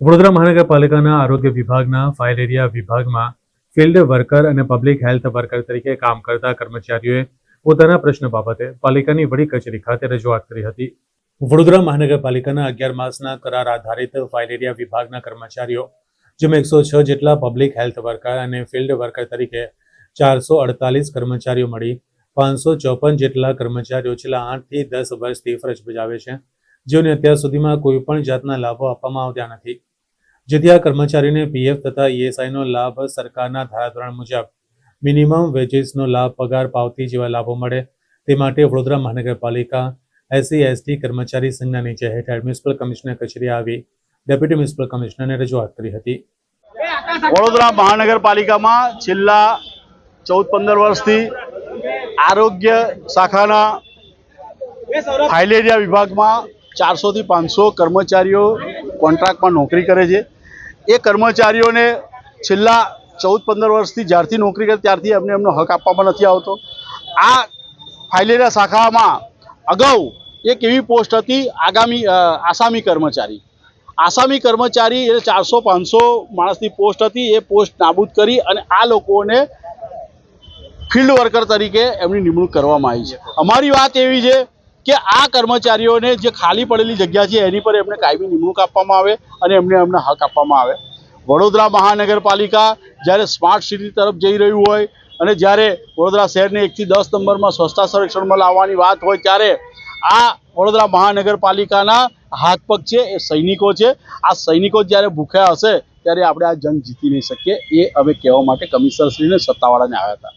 વડોદરા મહાનગરપાલિકાના આરોગ્ય વિભાગના ફાઇલ એરિયા વિભાગમાં ફિલ્ડ વર્કર અને પબ્લિક હેલ્થ વર્કર તરીકે કામ કરતા કર્મચારીઓએ પોતાના પ્રશ્ન બાબતે પાલિકાની વડી કચેરી ખાતે રજૂઆત કરી હતી. વડોદરા મહાનગરપાલિકાના અગિયાર માસના કરાર આધારિત ફાઇલ એરિયા વિભાગના કર્મચારીઓ, જેમાં એકસો છ જેટલા પબ્લિક હેલ્થ વર્કર અને ફિલ્ડ વર્કર તરીકે ચારસો અડતાલીસ કર્મચારીઓ મળી, પાંચસો ચોપન જેટલા કર્મચારીઓ છેલ્લા આઠથી દસ વર્ષથી ફરજ બજાવે છે, જેઓને અત્યાર સુધીમાં કોઈ પણ જાતના લાભો આપવામાં આવ્યા નથી. જેથી આ કર્મચારીને પીએફ તથા ઈએસઆઈનો લાભ સરકારના ધારાધોરણ મુજબ મિનિમમ વેજીસનો લાભ પગાર પાવતી જેવા લાભો મળે. તે માટે વડોદરા મહાનગરપાલિકા, એસસી, એસટી કર્મચારી સંઘના નીચે હેઠળ મ્યુનિસિપલ કમિશનર કચેરી આવી ડેપ્યુટી મ્યુનિસિપલ કમિશનરને રજૂઆત કરી હતી. વડોદરા મહાનગરપાલિકામાં છેલ્લા ચૌદ પંદર વર્ષથી આરોગ્ય શાખાના ફાઇલેરિયા વિભાગમાં ચારસોથી પાંચસો કર્મચારીઓ કોન્ટ્રાક્ટમાં નોકરી કરે છે. એ કર્મચારીઓને છેલ્લા ચૌદ પંદર વર્ષથી જ્યારથી નોકરી કરી ત્યારથી એમને એમનો હક આપવામાં નથી આવતો. આ ફાઇલેરિયા શાખામાં અગાઉ એક એવી પોસ્ટ હતી આગામી આસામી કર્મચારી. આસામી કર્મચારી એટલે ચારસો પાંચસો માણસની પોસ્ટ હતી, એ પોસ્ટ નાબૂદ કરી અને આ લોકોને ફિલ્ડ વર્કર તરીકે એમની નિમણૂક કરવામાં આવી છે. અમારી વાત એવી છે કે આ કર્મચારીઓને જે ખાલી પડેલી જગ્યા છે એની પર એમને કાયમી નિમણૂક આપવામાં આવે અને એમને એમના હક આપવામાં આવે. વડોદરા મહાનગરપાલિકા જ્યારે સ્માર્ટ સિટી તરફ જઈ રહ્યું હોય અને જ્યારે વડોદરા શહેરને એકથી દસ નંબરમાં સ્વચ્છતા સંરક્ષણમાં લાવવાની વાત હોય ત્યારે આ વડોદરા મહાનગરપાલિકાના હાથ પગ છે, એ સૈનિકો છે. આ સૈનિકો જ્યારે ભૂખ્યા હશે ત્યારે આપણે આ જંગ જીતી નહીં શકીએ, એ અમે કહેવા માટે કમિશનરશ્રીને સત્તાવાળાને આવ્યા હતા.